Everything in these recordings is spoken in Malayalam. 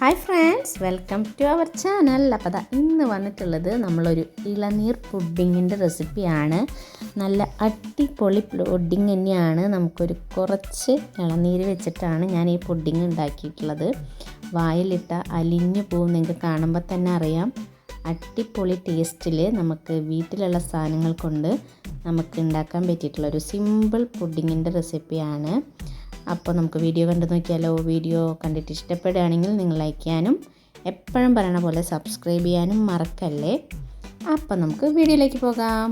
Hi friends welcome to our channel അപ്പോൾ അതാ ഇന്ന് വന്നിട്ടുള്ളത് നമ്മളൊരു ഇളനീർ പുഡിങ്ങിന്റെ റെസിപ്പിയാണ് നല്ല അടിപൊളി പുഡിങ് തന്നെയാണ്. നമുക്കൊരു കുറച്ച് ഇളനീര് വെച്ചിട്ടാണ് ഞാൻ ഈ പുഡിങ് ഉണ്ടാക്കിയിട്ടുള്ളത്. വായിലിട്ട അലിഞ്ഞു പോകും നിങ്ങൾക്ക് കാണുമ്പോൾ തന്നെ അറിയാം. അടിപൊളി ടേസ്റ്റിൽ നമുക്ക് വീട്ടിലുള്ള സാധനങ്ങൾ കൊണ്ട് നമുക്ക് ഉണ്ടാക്കാൻ പറ്റിയിട്ടുള്ള ഒരു സിമ്പിൾ പുഡിങ്ങിന്റെ റെസിപ്പിയാണ് അപ്പോൾ നമുക്ക് വീഡിയോ കണ്ടു നോക്കിയാലോ? വീഡിയോ കണ്ടിട്ട് ഇഷ്ടപ്പെടുകയാണെങ്കിൽ നിങ്ങൾ ലൈക്ക് ചെയ്യാനും എപ്പോഴും പറയണ പോലെ സബ്സ്ക്രൈബ് ചെയ്യാനും മറക്കല്ലേ? അപ്പം നമുക്ക് വീഡിയോയിലേക്ക് പോകാം.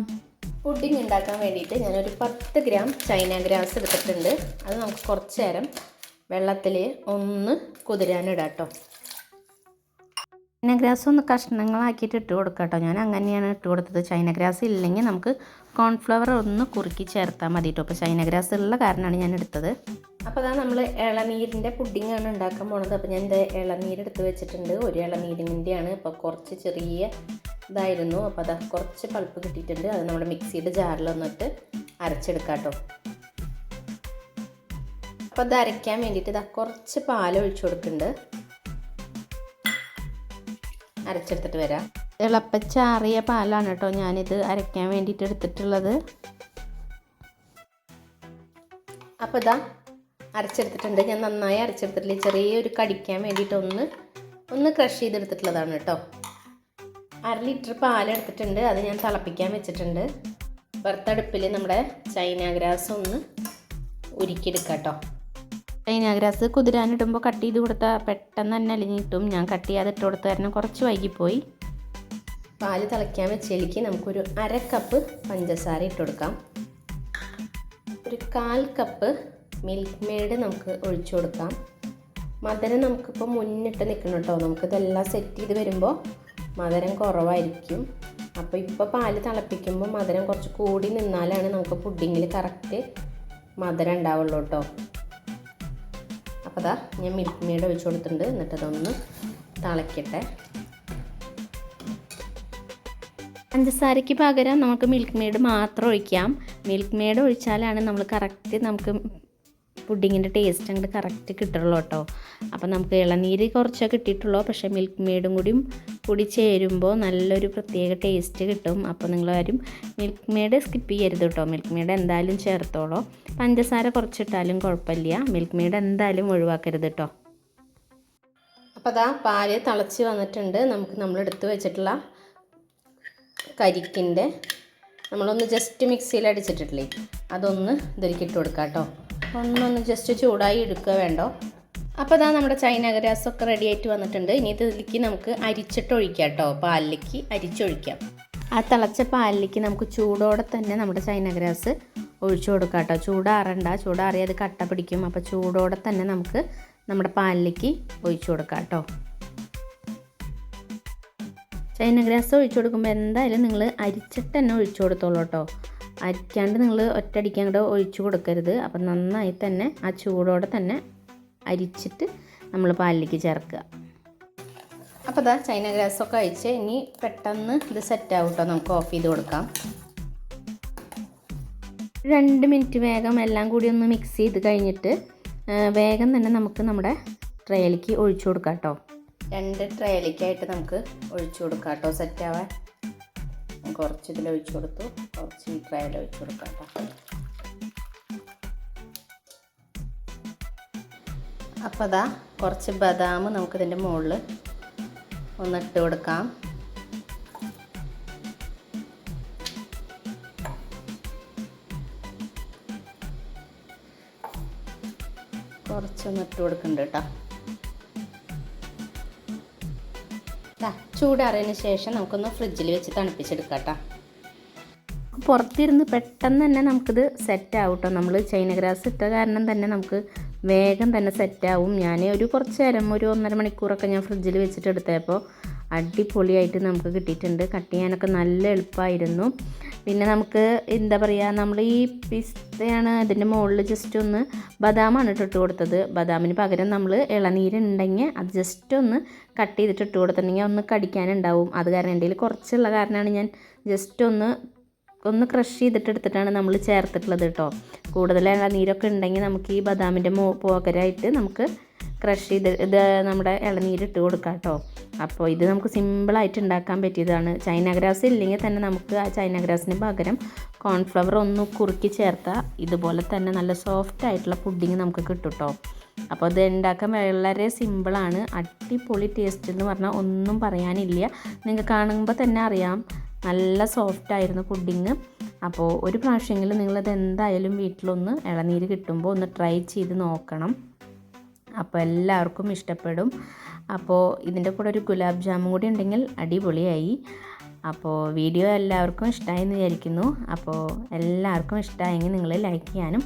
പുഡിംഗ് ഉണ്ടാക്കാൻ വേണ്ടിയിട്ട് ഞാനൊരു പത്ത് ഗ്രാം ചൈന ഗ്രാസ് എടുത്തിട്ടുണ്ട്. അത് നമുക്ക് കുറച്ച് നേരം വെള്ളത്തിൽ ഒന്ന് കുതിരാനിടാം കേട്ടോ ചൈന ഗ്രാസ് ഒന്ന് കഷ്ണങ്ങളാക്കിയിട്ട് ഇട്ട് കൊടുക്കാം കേട്ടോ ഞാൻ അങ്ങനെയാണ് ഇട്ട് കൊടുത്തത്. ചൈന ഗ്രാസ് ഇല്ലെങ്കിൽ നമുക്ക് കോൺഫ്ലവർ ഒന്ന് കുറുക്കി ചേർത്താൽ മതി കേട്ടോ അപ്പോൾ ചൈന ഗ്രാസ് ഉള്ള കാരണമാണ് ഞാൻ എടുത്തത്. അപ്പോൾ അതാണ് നമ്മൾ ഇളനീരിന്റെ പുഡിങ്ങാണ് ഉണ്ടാക്കാൻ പോണത്. അപ്പോൾ ഞാൻ ഇത് ഇളനീര് എടുത്ത് വെച്ചിട്ടുണ്ട്. ഒരു ഇളനീരിന്റെയാണ് അപ്പോൾ കുറച്ച് ചെറിയ ഇതായിരുന്നു. അപ്പോൾ അത് കുറച്ച് പൾപ്പ് കിട്ടിയിട്ടുണ്ട്. അത് നമ്മുടെ മിക്സിയുടെ ജാറിൽ വന്നിട്ട് അരച്ചെടുക്കാട്ടോ അപ്പോൾ അത് അരയ്ക്കാൻ വേണ്ടിയിട്ട് ഇതാ കുറച്ച് പാൽ ഒഴിച്ചു കൊടുക്കുന്നുണ്ട്. അരച്ചെടുത്തിട്ട് വരാം. ഇളപ്പച്ചാറിയ പാലാണ് കേട്ടോ ഞാനിത് അരയ്ക്കാൻ വേണ്ടിയിട്ട് എടുത്തിട്ടുള്ളത്. അപ്പോൾ ഇതാ അരച്ചെടുത്തിട്ടുണ്ട്. ഞാൻ നന്നായി അരച്ചെടുത്തിട്ടില്ല. ചെറിയൊരു കടിക്കാൻ വേണ്ടിയിട്ട് ഒന്ന് ക്രഷ് ചെയ്തെടുത്തിട്ടുള്ളതാണ് കേട്ടോ. അര ലിറ്റർ പാലെടുത്തിട്ടുണ്ട് അത് ഞാൻ തിളപ്പിക്കാൻ വെച്ചിട്ടുണ്ട്. വറുത്തടുപ്പിൽ നമ്മുടെ ചൈന ഗ്രാസ് ഒന്ന് ഉരുക്കിയെടുക്കാം കേട്ടോ. ചൈന ഗ്രാസ് കുതിരാനിടുമ്പോൾ കട്ട് ചെയ്ത് കൊടുത്താൽ പെട്ടെന്ന് തന്നെ അലിഞ്ഞിട്ടും ഞാൻ കട്ട് ചെയ്യാതെ ഇട്ട് കൊടുത്ത കാരണം കുറച്ച് വൈകിപ്പോയി. പാൽ തിളയ്ക്കാൻ വെച്ചേക്ക് നമുക്കൊരു അര കപ്പ് പഞ്ചസാര ഇട്ട് കൊടുക്കാം. ഒരു കാൽ കപ്പ് മിൽക്ക് മെയ്ഡ് നമുക്ക് ഒഴിച്ചു കൊടുക്കാം. മധുരം നമുക്കിപ്പോൾ മുന്നിട്ട് നിൽക്കണം കേട്ടോ. നമുക്കിതെല്ലാം സെറ്റ് ചെയ്ത് വരുമ്പോൾ മധുരം കുറവായിരിക്കും. അപ്പോൾ ഇപ്പോൾ പാൽ തിളപ്പിക്കുമ്പോൾ മധുരം കുറച്ച് കൂടി നിന്നാലാണ് നമുക്ക് പുഡിങ്ങിൽ കറക്റ്റ് മധുരം ഉണ്ടാവുള്ളൂ കേട്ടോ. അപ്പോൾ അതാ ഞാൻ മിൽക്ക് മെയ്ഡ് ഒഴിച്ചു കൊടുത്തിട്ടുണ്ട്. എന്നിട്ടതൊന്ന് തിളയ്ക്കട്ടെ പഞ്ചസാരയ്ക്ക് പകരം നമുക്ക് മിൽക്ക് മെയ്ഡ് മാത്രം ഒഴിക്കാം. മിൽക്ക് മെയ്ഡ് ഒഴിച്ചാലാണ് നമ്മൾ കറക്റ്റ് നമുക്ക് പുഡിങ്ങിന്റെ ടേസ്റ്റ് അങ്ങോട്ട് കറക്റ്റ് കിട്ടുള്ളൂ കേട്ടോ. അപ്പോൾ നമുക്ക് ഇളനീര് കുറച്ചേ കിട്ടിയിട്ടുള്ളൂ. പക്ഷേ മിൽക്ക് മെയ്ഡും കൂടിയും കൂടി ചേരുമ്പോൾ നല്ലൊരു പ്രത്യേക ടേസ്റ്റ് കിട്ടും. അപ്പോൾ നിങ്ങളാരും മിൽക്ക് മെയ്ഡ് സ്കിപ്പ് ചെയ്യരുത് കേട്ടോ. മിൽക്ക് മെയ്ഡ് എന്തായാലും ചേർത്തോളൂ. പഞ്ചസാര കുറച്ചിട്ടാലും കുഴപ്പമില്ല. മിൽക്ക് മെയ്ഡ് എന്തായാലും ഒഴിവാക്കരുത് കേട്ടോ. അപ്പോൾ അതാ പാൽ തിളച്ച് വന്നിട്ടുണ്ട്. നമുക്ക് നമ്മൾ എടുത്ത് വെച്ചിട്ടുള്ള കരിക്കിന്റെ നമ്മളൊന്ന് ജസ്റ്റ് മിക്സിയിൽ അടിച്ചിട്ടില്ലേ? അതൊന്ന് ഇതിലേക്ക് ഇട്ട് കൊടുക്കാം കേട്ടോ. ഒന്നൊന്ന് ജസ്റ്റ് ചൂടായി എടുക്കുക വേണ്ടോ? അപ്പോൾ അതാ നമ്മുടെ ചൈന ഗ്രാസൊക്കെ റെഡി ആയിട്ട് വന്നിട്ടുണ്ട്. ഇനി ഇതിലേക്ക് നമുക്ക് അരിച്ചിട്ട് ഒഴിക്കാം കേട്ടോ പാലിലേക്ക് അരിച്ചൊഴിക്കാം ആ തിളച്ച പാലിലേക്ക് നമുക്ക് ചൂടോടെ തന്നെ നമ്മുടെ ചൈന ഗ്രാസ് ഒഴിച്ചു കൊടുക്കാം കേട്ടോ ചൂടാറണ്ട. ചൂടാറി അത് കട്ട പിടിക്കും. അപ്പോൾ ചൂടോടെ തന്നെ നമുക്ക് നമ്മുടെ പാലിലേക്ക് ഒഴിച്ചു കൊടുക്കാം കേട്ടോ ചൈന ഗ്രാസ് ഒഴിച്ചു കൊടുക്കുമ്പോൾ എന്തായാലും നിങ്ങൾ അരിച്ചിട്ട് തന്നെ ഒഴിച്ചു കൊടുത്തോളൂ കേട്ടോ അരിക്കാണ്ട് നിങ്ങൾ ഒറ്റയടിക്ക് അങ്ങോട്ട് ഒഴിച്ചു കൊടുക്കരുത്. അപ്പം നന്നായി തന്നെ ആ ചൂടോടെ തന്നെ അരിച്ചിട്ട് നമ്മൾ പാലിലേക്ക് ചേർക്കുക. അപ്പോൾ ഇതാ ചൈന ഗ്രാസൊക്കെ അയച്ച് ഇനി പെട്ടെന്ന് ഇത് സെറ്റാവും കേട്ടോ നമുക്ക് ഓഫ് ചെയ്ത് കൊടുക്കാം. രണ്ട് മിനിറ്റ് വേഗം എല്ലാം കൂടി ഒന്ന് മിക്സ് ചെയ്ത് കഴിഞ്ഞിട്ട് വേഗം തന്നെ നമുക്ക് നമ്മുടെ ട്രേയിലേക്ക് ഒഴിച്ചു കൊടുക്കാം കേട്ടോ. രണ്ട് ട്രേയിലേക്കായിട്ട് നമുക്ക് ഒഴിച്ചു കൊടുക്കാം കേട്ടോ. സെറ്റാവാൻ. കുറച്ച് ഇതിൽ ഒഴിച്ചു കൊടുത്തു. കുറച്ച് ഈ ട്രയൽ ഒഴിച്ചു കൊടുക്കാം കേട്ടോ അപ്പോൾ അതാ കുറച്ച് ബദാം നമുക്കിതിന്റെ മുകളിൽ ഒന്നിട്ട് കൊടുക്കാം. കുറച്ചൊന്ന് ഇട്ട് കൊടുക്കുന്നുണ്ട് കേട്ടോ. ചൂടാറിയതിന് ശേഷം നമുക്കൊന്ന് ഫ്രിഡ്ജിൽ വെച്ച് തണുപ്പിച്ചെടുക്കാം പുറത്തിരുന്ന് പെട്ടെന്ന് തന്നെ നമുക്കിത് സെറ്റ് ആവും കേട്ടോ നമ്മൾ ചൈന ഗ്രാസ് ഇട്ട കാരണം തന്നെ നമുക്ക് വേഗം തന്നെ സെറ്റാവും ഞാൻ ഒരു കുറച്ച് നേരം ഒരു ഒന്നര മണിക്കൂറൊക്കെ ഞാൻ ഫ്രിഡ്ജിൽ വെച്ചിട്ട് എടുത്തപ്പോൾ അടിപൊളിയായിട്ട് നമുക്ക് കിട്ടിയിട്ടുണ്ട്. കട്ട് ചെയ്യാനൊക്കെ നല്ല എളുപ്പമായിരുന്നു പിന്നെ നമുക്ക് എന്താ പറയുക നമ്മൾ ഈ പിസ്തയാണ് അതിന്റെ മുകളിൽ ജസ്റ്റ് ഒന്ന് ബദാമാണ് ഇട്ടിട്ട് കൊടുത്തത്. ബദാമിന് പകരം നമ്മൾ ഇളനീരുണ്ടെങ്കിൽ അത് ജസ്റ്റ് ഒന്ന് കട്ട് ചെയ്തിട്ട് ഇട്ട് കൊടുത്തിട്ടുണ്ടെങ്കിൽ ഒന്ന് കടിക്കാനുണ്ടാവും. അത് കാരണം എന്റെ കയ്യിൽ കുറച്ചുള്ള കാരണമാണ് ഞാൻ ജസ്റ്റ് ഒന്ന് ഒന്ന് ക്രഷ് ചെയ്തിട്ട് എടുത്തിട്ടാണ് നമ്മൾ ചേർത്തിട്ടുള്ളത് കേട്ടോ കൂടുതൽ ഇളനീരൊക്കെ ഉണ്ടെങ്കിൽ നമുക്ക് ഈ ബദാമിന്റെ മോ പോകരായിട്ട് നമുക്ക് ക്രഷ് ചെയ്ത് ഇത് നമ്മുടെ ഇളനീരിട്ട് കൊടുക്കാം കേട്ടോ അപ്പോൾ ഇത് നമുക്ക് സിമ്പിളായിട്ട് ഉണ്ടാക്കാൻ പറ്റിയതാണ്. ചൈന ഗ്രാസ് ഇല്ലെങ്കിൽ തന്നെ നമുക്ക് ആ ചൈന ഗ്രാസിന് പകരം കോൺഫ്ലവർ ഒന്ന് കുറുക്കി ചേർത്താൽ ഇതുപോലെ തന്നെ നല്ല സോഫ്റ്റ് ആയിട്ടുള്ള പുഡിങ് നമുക്ക് കിട്ടും കേട്ടോ അപ്പോൾ ഇത് ഉണ്ടാക്കാൻ വളരെ സിമ്പിളാണ് അടിപൊളി ടേസ്റ്റ് എന്ന് പറഞ്ഞാൽ ഒന്നും പറയാനില്ല. നിങ്ങൾക്ക് കാണുമ്പോൾ തന്നെ അറിയാം. നല്ല സോഫ്റ്റ് ആയിരുന്നു പുഡിങ് അപ്പോൾ ഒരു പ്രാവശ്യമെങ്കിലും നിങ്ങളത് എന്തായാലും വീട്ടിലൊന്ന് ഇളനീര് കിട്ടുമ്പോൾ ഒന്ന് ട്രൈ ചെയ്ത് നോക്കണം. അപ്പോൾ എല്ലാവർക്കും ഇഷ്ടപ്പെടും. അപ്പോൾ ഇതിന്റെ കൂടെ ഒരു ഗുലാബ് ജാമും കൂടി ഉണ്ടെങ്കിൽ അടിപൊളിയായി. അപ്പോൾ വീഡിയോ എല്ലാവർക്കും ഇഷ്ടമായി എന്ന് വിചാരിക്കുന്നു. അപ്പോൾ എല്ലാവർക്കും ഇഷ്ടമായെങ്കിൽ നിങ്ങൾ ലൈക്ക് ചെയ്യാനും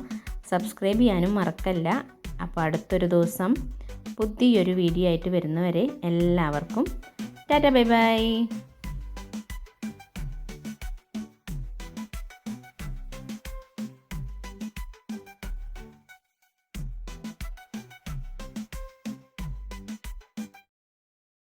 സബ്സ്ക്രൈബ് ചെയ്യാനും മറക്കല്ല. അപ്പോൾ അടുത്തൊരു ദിവസം പുതിയൊരു വീഡിയോ ആയിട്ട് വരുന്നവരെ എല്ലാവർക്കും ടാറ്റ ബൈ ബൈ.